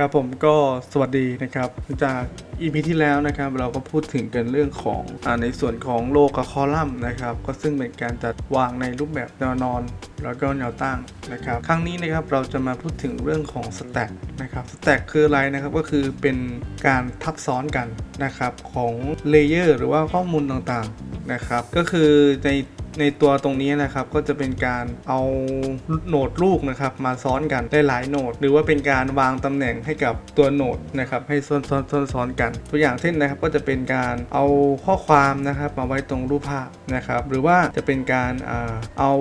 ครับผมก็สวัสดีนะครับจาก EP ที่แล้วนะครับเราก็พูดถึงกันเรื่องของอในส่วนของโลกับคอลัมน์นะครับ ก็ซึ่งเป็นการจัดวางในรูปแบบแนวนอน แล้วก็แนวตั้งนะครับ ครั้งนี้นะครับเราจะมาพูดถึงเรื่องของสแต็กนะครับสแต็กคืออะไรนะครับก็คือเป็นการทับซ้อนกันนะครับของเลเยอร์หรือว่าข้อมูลต่างๆนะครับ ก็คือใน ในตัวตรงนี้นะครับก็จะเป็นการเอาโหนดลูกนะครับมาซ้อนกันได้หลายโหนด หรือว่าเป็นการวางตำแหน่งให้กับตัวโหนดนะครับให้ซ้อนซ้อนซ้อนซ้อนกัน ตัวอย่างเช่นนะครับก็จะเป็นการเอาข้อความนะครับมาไว้ตรงรูปภาพนะครับหรือว่าจะเป็นการเอา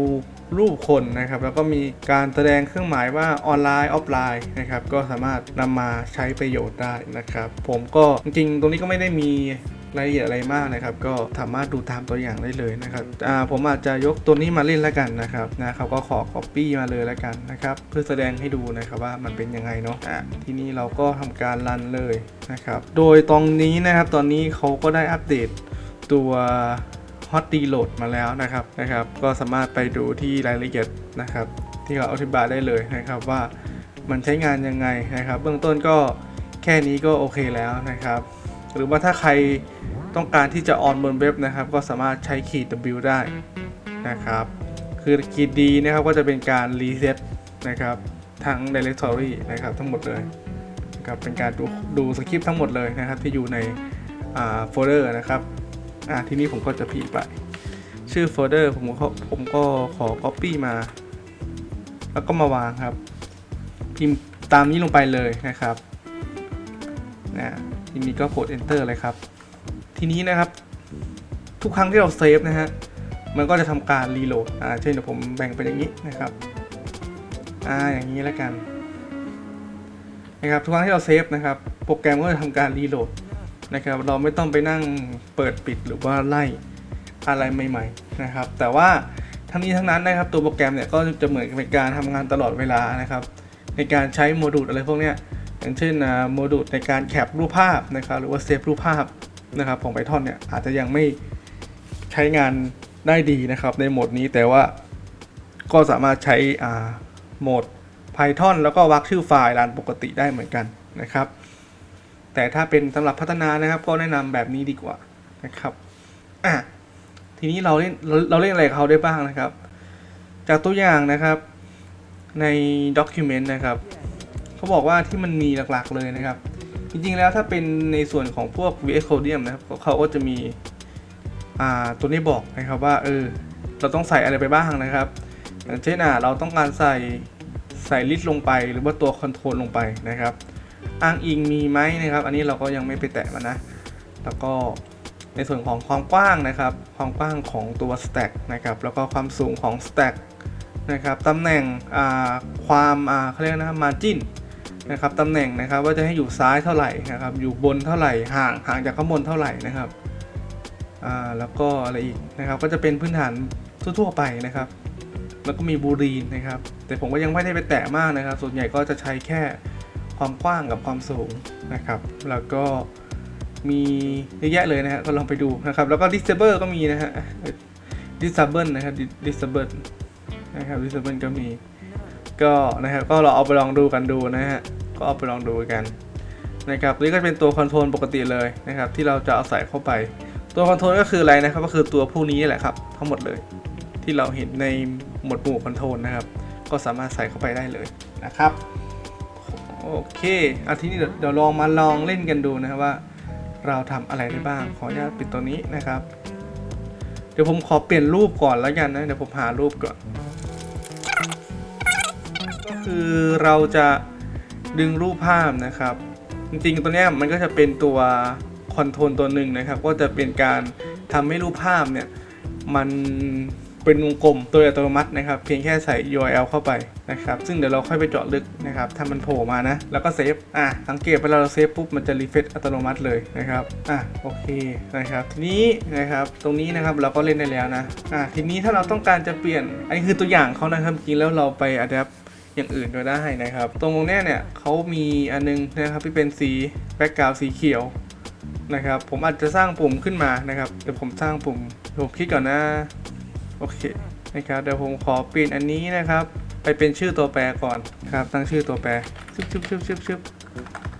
รูปคนนะครับ แล้วก็มีการแสดงเครื่องหมายว่าออนไลน์ออฟไลน์นะครับก็สามารถนำมาใช้ประโยชน์ได้นะครับ ผมก็จริงๆตรงนี้ก็ไม่ได้มี รายละเอียดอะไรมากนะครับ ก็สามารถดูตามตัวอย่างได้เลยนะครับอ่าผมอาจจะยกตัวนี้มาเล่นแล้วกันนะครับนะครับก็ขอ copy มาเลยแล้วกันนะครับ เพื่อแสดงให้ดูนะครับว่ามันเป็นยังไงเนาะอะทีนี้เราก็ทำการรันเลยนะครับ โดยตรงนี้นะครับตอนนี้เขาก็ได้อัปเดตตัว Hot Reload มาแล้วนะครับนะครับ ก็สามารถไปดูที่รายละเอียดนะครับ ที่เขาอธิบายได้เลยนะครับว่ามันใช้งานยังไงนะครับ เบื้องต้นก็แค่นี้ก็โอเคแล้วนะครับ หรือว่าถ้าใครต้องการที่จะออนบนเว็บนะครับ ก็สามารถใช้ขีด W ได้นะครับ คือขีด D นะครับก็จะเป็นการรีเซ็ตนะครับทั้ง directory นะครับทั้งหมดเลยนะครับเป็นการดูดูสคริปต์ทั้งหมดเลยนะครับที่อยู่ในโฟลเดอร์นะครับทีนี้ผมก็จะพิมพ์ไป ชื่อโฟลเดอร์ผมก็ผมก็ขอ copy มา แล้วก็มาวางครับ พิมพ์ตามนี้ลงไปเลยนะครับนะ ทีนี้ก็กด enter เลยครับ ทีนี้นะครับ ทุกครั้งที่เราเซฟนะฮะมันก็จะทำการรีโหลดอ่าเช่นเดี๋ยวผมแบ่งเป็นอย่างนี้นะครับอ่าอย่างนี้แล้วกันนะครับทุกครั้งที่เราเซฟนะครับโปรแกรมก็จะทำการรีโหลดนะครับเราไม่ต้องไปนั่งเปิดปิดหรือว่าไล่อะไรใหม่ ๆนะครับ แต่ว่าทั้งนี้ทั้งนั้นนะครับตัวโปรแกรมเนี่ยก็จะเหมือนเป็นการทำงานตลอดเวลานะครับ ในการใช้โมดูลอะไรพวกเนี้ย อย่างเช่นโมดูลในการแคปรูปภาพนะครับหรือว่าเซฟรูปภาพนะครับของ Python เนี่ยอาจจะยังไม่ใช้งานได้ดีนะครับในโหมดนี้แต่ว่าก็สามารถใช้โหมด Python แล้วก็วักชื่อไฟล์รันปกติได้เหมือนกันนะครับ แต่ถ้าเป็นสำหรับพัฒนานะครับ ก็แนะนำแบบนี้ดีกว่านะครับอะทีนี้เราเล่นเราเราเล่นอะไรเขาได้บ้างนะครับ จากตัวอย่างนะครับใน document นะครับ เขาบอกว่าที่มันมีหลักๆเลยนะครับ จริงๆแล้วถ้าเป็นในส่วนของพวก VS Codium นะครับเขาก็จะมีตัวนี้บอกนะครับว่าเออเราต้องใส่อะไรไปบ้างนะครับอย่างเช่นอะเราต้องการใส่ใส่ลิสต์ลงไป หรือว่าตัวคอนโทรลลงไปนะครับ อ้างอิงมีไหมนะครับ อันนี้เราก็ยังไม่ไปแตะมันนะ แล้วก็ในส่วนของความกว้างนะครับ ความกว้างของตัว stack นะครับ แล้วก็ความสูงของ stack นะครับตำแหน่งความเขาเรียกนะ margin นะครับตำแหน่งนะครับว่าจะให้อยู่ซ้ายเท่าไหร่นะครับ อยู่บนเท่าไหร่ห่างห่างจากข้างบนเท่าไหร่นะครับอ่าแล้วก็อะไรอีกนะครับ ก็จะเป็นพื้นฐานทั่วๆไปนะครับ แล้วก็มีบูรีนนะครับ แต่ผมก็ยังไม่ได้ไปแตะมากนะครับ ส่วนใหญ่ก็จะใช้แค่ความกว้างกับความสูงนะครับ แล้วก็มีเยอะแยะเลยนะฮะก็ลองไปดูนะครับ แล้วก็ disable ก็มีนะฮะ disable นะครับ disable นะครับ disable ก็มีก็นะครับก็เราเอาไปลองดูกันดูนะฮะ ก็เอาไปลองดูกันนะครับนี่ก็เป็นตัวคอนโทรลปกติเลยนะครับที่เราจะเอาใส่เข้าไป ตัวคอนโทรลก็คืออะไรนะครับก็คือตัวผู้นี้แหละครับทั้งหมดเลย ที่เราเห็นในหมวดหมู่คอนโทรลนะครับ ก็สามารถใส่เข้าไปได้เลยนะครับโอเคอาทีนี้เดี๋ยวลองมาลองเล่นกันดูนะครับว่า เราทำอะไรได้บ้าง ขออนุญาตปิดตัวนี้นะครับ เดี๋ยวผมขอเปลี่ยนรูปก่อนแล้วกันนะ เดี๋ยวผมหารูปก่อน ก็คือเราจะ ดึงรูปภาพนะครับ จริงๆตัวเนี้ยมันก็จะเป็นตัวคอนโทรลตัวหนึ่งนะครับ ก็จะเป็นการทำให้รูปภาพเนี่ยมันเป็นวงกลมโดยอัตโนมัตินะครับ เพียงแค่ใส่ URL เข้าไปนะครับ ซึ่งเดี๋ยวเราค่อยไปเจาะลึกนะครับถ้ามันโผล่มานะ แล้วก็เซฟอะสังเกตเวลาเราเซฟปุ๊บมันจะรีเฟรชอัตโนมัติเลยนะครับอะโอเคนะครับ ทีนี้นะครับตรงนี้นะครับเราก็เล่นได้แล้วนะอะทีนี้ถ้าเราต้องการจะเปลี่ยนอันนี้คือตัวอย่างเขานะครับจริงๆแล้วเราไปอัดแอป อย่างอื่นก็ได้นะครับ ตรงเนี้เนี่ยเขามีอันนึงนะครับที่เป็นสีแบ็กกราวสีเขียวนะครับผมอาจจะสร้างปุ่มขึ้นมานะครับเดี๋ยวผมสร้างปุ่มผมคลิกก่อนนะโอเคนะครับเดี๋ยวผมขอเปลี่ยนอันนี้นะครับ ไปเป็นชื่อตัวแปรก่อนครับตั้งชื่อตัวแปรชึบชึบชึบชึบชึบ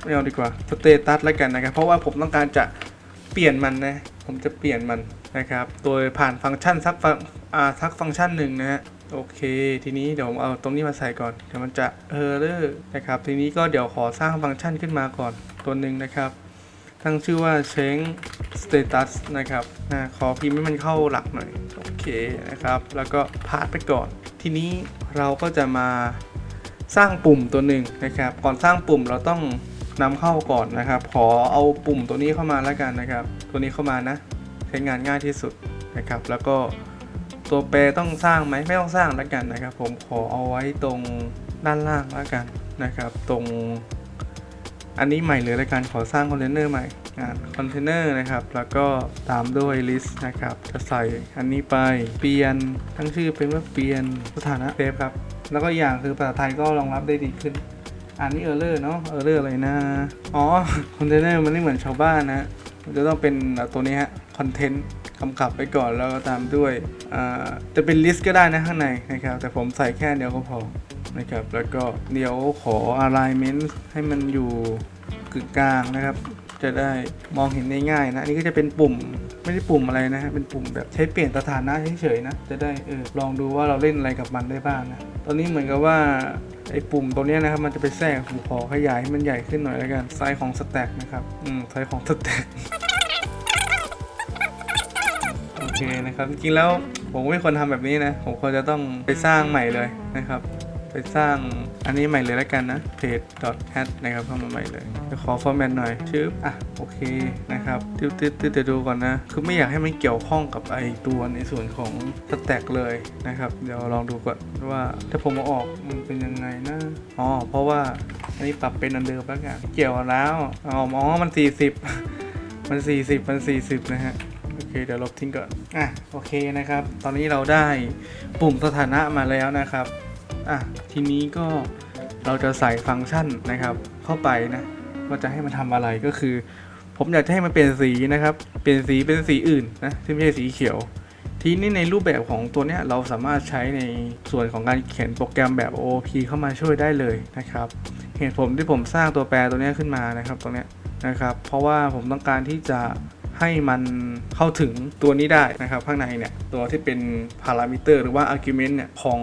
ไม่เอาดีกว่าสเตตัสแล้วกันนะครับ เพราะว่าผมต้องการจะเปลี่ยนมันนะผมจะเปลี่ยนมันนะครับ โดยผ่านฟังก์ชันสักฟังอ่าสักฟังก์ชันหนึ่งนะฮะ โอเค ทีนี้เดี๋ยวผมเอาตรงนี้มาใส่ก่อน เดี๋ยวมันจะเออเลอร์นะครับ ทีนี้ก็เดี๋ยวขอสร้างฟังก์ชันขึ้นมาก่อนตัวหนึ่งนะครับ ตั้งชื่อว่า change status นะครับนะขอพิมพ์ให้มันเข้าหลักหน่อย โอเคนะครับ แล้วก็พาสไปก่อน ทีนี้เราก็จะมาสร้างปุ่มตัวหนึ่งนะครับ ก่อนสร้างปุ่มเราต้องนำเข้าก่อนนะครับ ขอเอาปุ่มตัวนี้เข้ามาแล้วกันนะครับ ตัวนี้เข้ามานะ ใช้งานง่ายที่สุดนะครับ แล้วก็ ตัวแปรต้องสร้างไหมไม่ต้องสร้างแล้วกันนะครับ ผมขอเอาไว้ตรงด้านล่างแล้วกันนะครับ ตรง อันนี้ใหม่เลยและกันขอสร้างคอนเทนเนอร์ใหม่งานคอนเทนเนอร์นะครับ แล้วก็ตามด้วย list นะครับ จะใส่อันนี้ไปเปลี่ยนทั้งชื่อเป็นว่าเปลี่ยนสถานะเซฟครับ แล้วก็อย่างคือภาษาไทยก็รองรับได้ดีขึ้นอันนี้เออร์เลอร์เนาะเออร์เลอร์อะไรนะ อ๋อ คอนเทนเนอร์มันไม่เหมือนชาวบ้านนะมันจะต้องเป็นตัวนี้ฮะ คอนเทนต์ กำกับไว้ก่อนแล้วก็ตามด้วยจะเป็นลิสต์ก็ได้นะข้างในนะครับ แต่ผมใส่แค่เดียวก็พอนะครับ แล้วก็เดี๋ยวขอ alignment ให้มันอยู่กึ่งกลางนะครับ จะได้มองเห็นได้ง่ายนะ อันนี้ก็จะเป็นปุ่มไม่ได้ปุ่มอะไรนะฮะ เป็นปุ่มแบบใช้เปลี่ยนสถานะเฉยๆนะ จะได้เออลองดูว่าเราเล่นอะไรกับมันได้บ้างนะ ตอนนี้เหมือนกับว่าไอ้ปุ่มตัวนี้นะครับมันจะไปแทรกผมขอขยายให้มันใหญ่ขึ้นหน่อยแล้วกันไซส์ของสแต็กนะครับ อืมไซส์ของสแต็ก โอเคนะครับจริงๆแล้วผมไม่ควรทำแบบนี้นะ ผมควรจะต้องไปสร้างใหม่เลยนะครับ ไปสร้างอันนี้ใหม่เลยแล้วกันนะ page.hat นะครับเข้ามาใหม่เลยจะขอฟอร์แมตหน่อยชื่ออะโอเคนะครับตึ๊ดตึ๊ดตึ๊ดเดี๋ยวดูก่อนนะ คือไม่อยากให้มันเกี่ยวข้องกับไอตัวในส่วนของสแต็กเลยนะครับ เดี๋ยวลองดูก่อนว่าถ้าผมเอาออกมันเป็นยังไงนะอ๋อเพราะว่าอันนี้ปรับเป็นอันเดิมแล้วกันเกี่ยวแล้วอ๋ออ๋อมัน 40 มัน 40 มัน 40นะฮะ เดี๋ยวลบทิ้งก่อน อะ โอเคนะครับ ตอนนี้เราได้ปุ่มสถานะมาแล้วนะครับ อะ ทีนี้ก็เราจะใส่ฟังก์ชันนะครับ เข้าไปนะ ว่าจะให้มันทำอะไรก็คือ ผมอยากจะให้มันเป็นสีนะครับ เป็นสีเป็นสีอื่นนะที่ไม่ใช่สีเขียว ทีนี้ในรูปแบบของตัวเนี้ยเราสามารถใช้ในส่วนของการเขียนโปรแกรมแบบ OOP เข้ามาช่วยได้เลยนะครับ เหตุผลที่ผมสร้างตัวแปรตัวเนี้ยขึ้นมานะครับตรงเนี้ยนะครับ เพราะว่าผมต้องการที่จะ ให้มันเข้าถึงตัวนี้ได้นะครับ ข้างในเนี่ย ตัวที่เป็นพารามิเตอร์หรือว่า argument เนี่ย ของ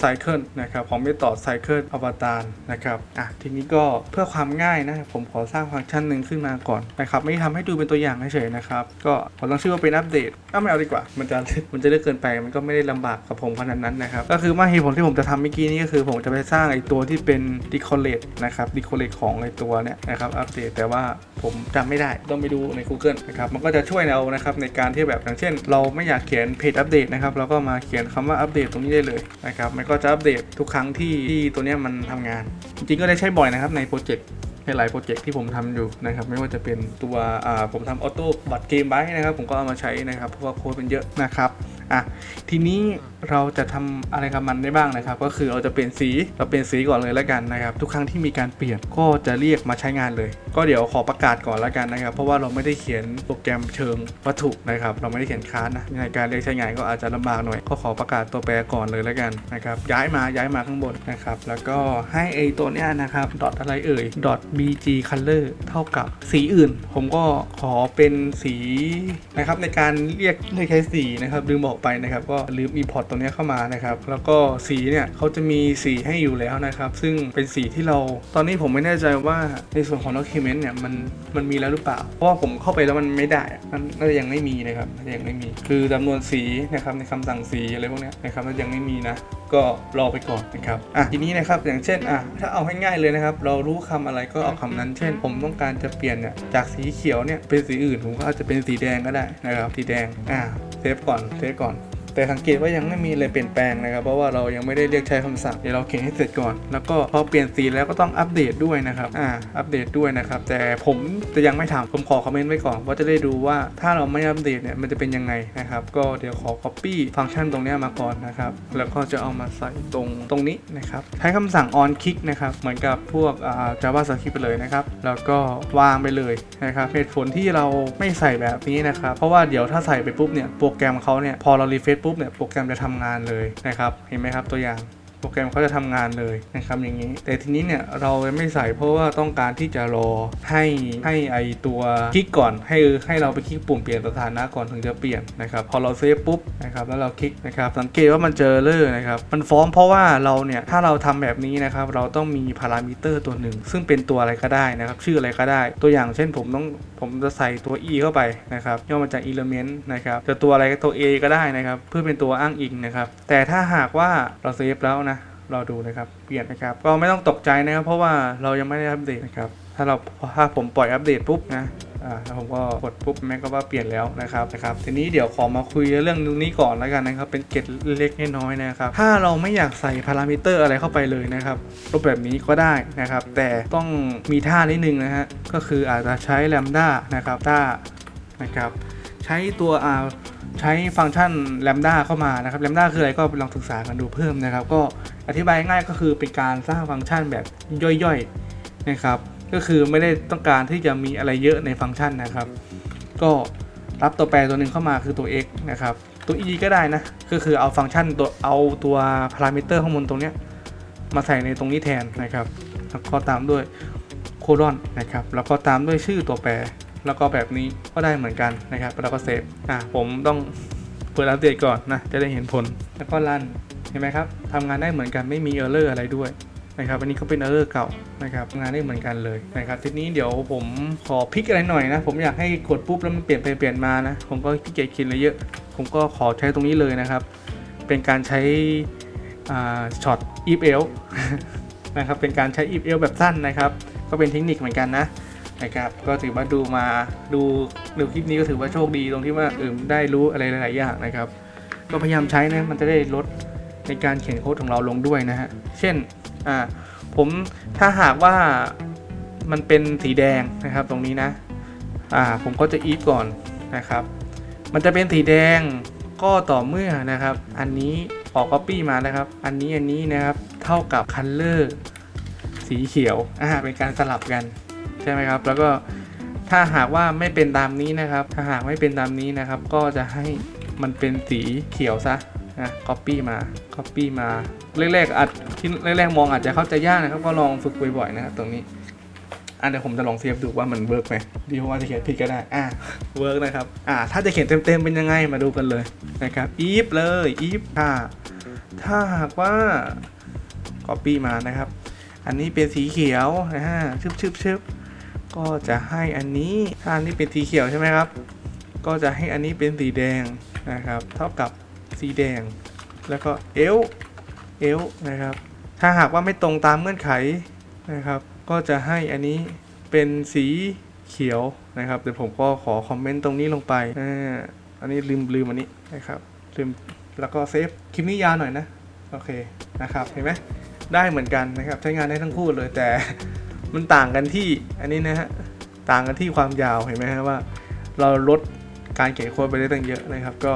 cycle นะครับของ method cycle avatar นะครับอะทีนี้ก็เพื่อความง่ายนะ ผมขอสร้างฟังก์ชันหนึ่งขึ้นมาก่อนนะครับ ไม่ทำให้ดูเป็นตัวอย่างเฉยๆนะครับ ก็ผมตั้งชื่อว่าเป็นอัปเดตอ้าวไม่เอาดีกว่า มันจะมันจะเลือกเกินไปมันก็ไม่ได้ลำบากกับผมขนาดนั้นนะครับก็คือว่าเหตุผลที่ผมจะทำเมื่อกี้นี้ก็คือ ผมจะไปสร้างไอ้ตัวที่เป็น decorate นะครับ decorate ของไอ้ตัวเนี่ยนะครับอัปเดตแต่ว่าผมจำไม่ได้ต้องไปดูใน Google นะครับมันก็จะช่วยเรานะครับในการที่แบบอย่างเช่น เราไม่อยากเขียนเพจอัปเดตนะครับเราก็มาเขียนคำว่าอัปเดตตรงนี้ได้เลยนะครับมันก็จะอัปเดตทุกครั้งที่ที่ตัวเนี้ยมันทำงาน จริงๆก็ได้ใช้บ่อยนะครับในโปรเจกต์ในหลายโปรเจกต์ที่ผมทำอยู่นะครับไม่ว่าจะเป็นตัวผมทำออโต้บัตรเกมไว้นะครับผมก็เอามาใช้นะครับเพราะว่าโค้ดเป็นเยอะนะครับ อะทีนี้เราจะทำอะไรกับมันได้บ้างนะครับ ก็คือเราจะเปลี่ยนสีเราเปลี่ยนสีก่อนเลยแล้วกันนะครับทุกครั้งที่มีการเปลี่ยนก็จะเรียกมาใช้งานเลย ก็เดี๋ยวขอประกาศก่อนแล้วกันนะครับ เพราะว่าเราไม่ได้เขียนโปรแกรมเชิงวัตถุนะครับ เราไม่ได้เขียนคลาสนะในการเรียกใช้งานก็อาจจะลำบากหน่อย ก็ขอประกาศตัวแปรก่อนเลยแล้วกันนะครับย้ายมาย้ายมาข้างบนนะครับ แล้วก็ให้ไอตัวเนี้ยนะครับดอทอะไรเอ่ย dot bg color เท่ากับสีอื่น ผมก็ขอเป็นสีนะครับในการเรียกเรียกใช้สีนะครับลืมบอกไปนะครับ ก็ลืม import ตัวนี้เข้ามานะครับ แล้วก็สีเนี่ยเขาจะมีสีให้อยู่แล้วนะครับ ซึ่งเป็นสีที่เรา ตอนนี้ผมไม่แน่ใจว่าในส่วนของ document เนี่ยมันมันมีแล้วหรือเปล่า เพราะว่าผมเข้าไปแล้วมันไม่ได้มันน่าจะยังไม่มีนะครับน่าจะยังไม่มี คือจำนวนสีนะครับในคำสั่งสีอะไรพวกนี้นะครับมันยังไม่มีนะก็รอไปก่อนนะครับ อะทีนี้นะครับ อย่างเช่น อะ ถ้าเอาให้ง่ายเลยนะครับ เรารู้คำอะไรก็เอาคำนั้น เช่น ผมต้องการจะเปลี่ยนเนี่ย จากสีเขียวเนี่ย เป็นสีอื่น ผมก็อาจจะเป็นสีแดงก็ได้นะครับ สีแดง อะ เซฟก่อนเซฟก่อน แต่สังเกตว่ายังไม่มีอะไรเปลี่ยนแปลงนะครับ เพราะว่าเรายังไม่ได้เรียกใช้คำสั่งเดี๋ยวเราเขียนให้เสร็จก่อน แล้วก็พอเปลี่ยนสีแล้วก็ต้องอัปเดตด้วยนะครับอ่าอัปเดตด้วยนะครับ แต่ผมจะยังไม่ทำผมขอคอมเมนต์ไว้ก่อนว่าจะได้ดูว่าถ้าเราไม่อัปเดตเนี่ยมันจะเป็นยังไงนะครับก็เดี๋ยวขอ copy ฟังก์ชันตรงนี้มาก่อนนะครับแล้วก็จะเอามาใส่ตรงตรงนี้นะครับใช้คำสั่ง on click นะครับเหมือนกับพวกอ่า JavaScript ไปเลยนะครับแล้วก็วางไปเลยนะครับเหตุผลที่เราไม่ใส่แบบนี้นะครับเพราะว่าเดี๋ยวถ้าใส่ไปปุ๊บเนี่ยโปรแกรมเขาเนี่ยพอเรารีเฟซปุ๊บเนี่ยโปรแกรมจะทำงานเลยนะครับเห็นไหมครับตัวอย่าง โปรแกรมเขาจะทำงานเลยนะครับอย่างนี้ แต่ทีนี้เนี่ยเราไม่ใส่เพราะว่าต้องการที่จะรอให้ให้ไอตัวคลิกก่อนให้ให้เราไปคลิกปุ่มเปลี่ยนสถานะก่อนถึงจะเปลี่ยนนะครับพอเราเซฟปุ๊บนะครับแล้วเราคลิกนะครับสังเกตว่ามันเจอเลอร์นะครับมันฟ้องเพราะว่าเราเนี่ยถ้าเราทำแบบนี้นะครับเราต้องมีพารามิเตอร์ตัวหนึ่ง ซึ่งเป็นตัวอะไรก็ได้นะครับชื่ออะไรก็ได้ ตัวอย่างเช่นผมต้องผมจะใส่ตัว e เข้าไปนะครับย่อมาจาก element นะครับจะตัวอะไรก็ตัว a ก็ได้นะครับเพื่อเป็นตัวอ้างอิงนะครับแต่ถ้าหากว่าเราเซฟแล้วนะ รอดูนะครับเปลี่ยนนะครับก็ไม่ต้องตกใจนะครับ เพราะว่าเรายังไม่ได้อัปเดตนะครับถ้าเราถ้าผมปล่อยอัปเดตปุ๊บนะอ่าแล้วผมก็กดปุ๊บแม่ก็ว่าเปลี่ยนแล้วนะครับนะครับทีนี้เดี๋ยวขอมาคุยเรื่องนี้ก่อนแล้วกันนะครับ เป็นเกร็ดเล็กน้อยนะครับ ถ้าเราไม่อยากใส่พารามิเตอร์อะไรเข้าไปเลยนะครับรูปแบบนี้ก็ได้นะครับ แต่ต้องมีท่านิดนึงนะฮะก็คืออาจจะใช้แลมด้านะครับด้านะครับ ใช้ตัวอ่าใช้ฟังก์ชันแลมด้าเข้ามานะครับแลมด้าคืออะไรก็ลองศึกษากันดูเพิ่มนะครับ ก็อธิบายง่ายก็คือเป็นการสร้างฟังก์ชันแบบย่อยๆนะครับ ก็คือไม่ได้ต้องการที่จะมีอะไรเยอะในฟังก์ชันนะครับ ก็รับตัวแปรตัวหนึ่งเข้ามาคือตัว x นะครับตัว e ก็ได้นะก็คือเอาฟังก์ชันตัวเอาตัวพารามิเตอร์ข้างบนตรงเนี้ยมาใส่ในตรงนี้แทนนะครับแล้วก็ตามด้วยโคดอนนะครับ แล้วก็ตามด้วยชื่อตัวแปร แล้วก็แบบนี้ก็ได้เหมือนกันนะครับแล้วก็เซฟอะผมต้องเปิดอัปเดตก่อนนะจะได้เห็นผลแล้วก็รันเห็นไหมครับทำงานได้เหมือนกันไม่มีเออร์เลอร์อะไรด้วยนะครับอันนี้ก็เป็นเออร์เก่านะครับงานได้เหมือนกันเลยนะครับทีนี้เดี๋ยวผมขอพลิกอะไรหน่อยนะ ผมอยากให้กดปุ๊บแล้วมันเปลี่ยนไปเปลี่ยนมานะผมก็พี่เกียจคิดเลยเยอะ ผมก็ขอใช้ตรงนี้เลยนะครับ เป็นการใช้อ่าช็อตอีฟเอลนะครับเป็นการใช้อีฟเอลแบบสั้นนะครับ ก็เป็นเทคนิคเหมือนกันนะ นะครับก็ถือว่าดูมาดูดูคลิปนี้ก็ถือว่าโชคดีตรงที่ว่าเออได้รู้อะไรหลายๆอย่างนะครับ ก็พยายามใช้นะมันจะได้ลดในการเขียนโค้ดของเราลงด้วยนะฮะเช่นอ่าผมถ้าหากว่ามันเป็นสีแดงนะครับตรงนี้นะอ่าผมก็จะอีฟก่อนนะครับ มันจะเป็นสีแดงก็ต่อเมื่อนะครับ อันนี้ออก copy มานะครับ อันนี้อันนี้นะครับเท่ากับ color สีเขียวอ่าเป็นการสลับกัน ใช่ไหมครับ แล้วก็ถ้าหากว่าไม่เป็นตามนี้นะครับ ถ้าหากไม่เป็นตามนี้นะครับ ก็จะให้มันเป็นสีเขียวซะนะ copy มา copy มาแรกๆอาจที่แรกๆมองอาจจะเข้าใจยากนะครับ ก็ลองฝึกบ่อยๆนะครับตรงนี้อะเดี๋ยวผมจะลองเทียบดูว่ามันเวิร์กไหมดีเพราะว่าจะเขียนผิดก็ได้ อะเวิร์กนะครับ อะถ้าจะเขียนเต็มๆเป็นยังไงมาดูกันเลยนะครับ if เลย if ถ้าถ้าหากว่า copy มานะครับ อันนี้เป็นสีเขียวนะฮะชึบชึบชึบ ก็จะให้อันนี้ถ้าอันนี้เป็นสีเขียวใช่ไหมครับ ก็จะให้อันนี้เป็นสีแดงนะครับ เท่ากับสีแดง แล้วก็เอลเอลนะครับ ถ้าหากว่าไม่ตรงตามเงื่อนไขนะครับ ก็จะให้อันนี้เป็นสีเขียวนะครับเดี๋ยวผมก็ขอคอมเมนต์ตรงนี้ลงไปอ่าอันนี้ลืมลืมอันนี้นะครับลืมแล้วก็เซฟคลิปนี้ยาวหน่อยนะโอเคนะครับเห็นไหมได้เหมือนกันนะครับใช้งานได้ทั้งคู่เลยแต่ มันต่างกันที่อันนี้นะฮะต่างกันที่ความยาวเห็นไหมฮะว่า เราลดการเขียนโค้ดไปได้ตั้งเยอะนะครับ ก็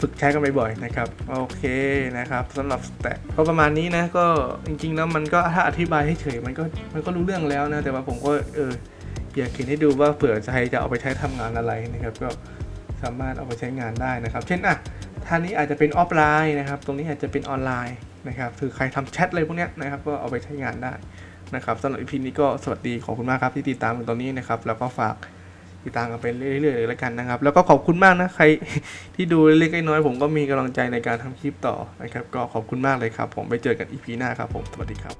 ฝึกใช้กันบ่อยๆนะครับโอเคนะครับสำหรับแต็กก็ประมาณนี้นะก็จริงๆแล้วมันก็ถ้าอธิบายให้เฉยมันก็มันก็รู้เรื่องแล้วนะแต่ว่าผมก็เอออยากเขียนให้ดูว่าเผื่อใครจะเอาไปใช้ทำงานอะไรนะครับก็สามารถเอาไปใช้งานได้นะครับ เช่นอะท่านี้อาจจะเป็นออฟไลน์นะครับ ตรงนี้อาจจะเป็นออนไลน์นะครับ คือใครทำแชทอะไรพวกนี้นะครับ ก็เอาไปใช้งานได้ นะครับสำหรับอีพีนี้ก็สวัสดีขอบคุณมากครับที่ติดตามกันตอนนี้นะครับ แล้วก็ฝากติดตามกันไปเรื่อยๆเลยละกันนะครับ แล้วก็ขอบคุณมากนะใครที่ดูเล็กๆน้อยๆผมก็มีกำลังใจในการทำคลิปต่อนะครับ ก็ขอบคุณมากเลยครับ ผมไปเจอกันอีพีหน้าครับผมสวัสดีครับ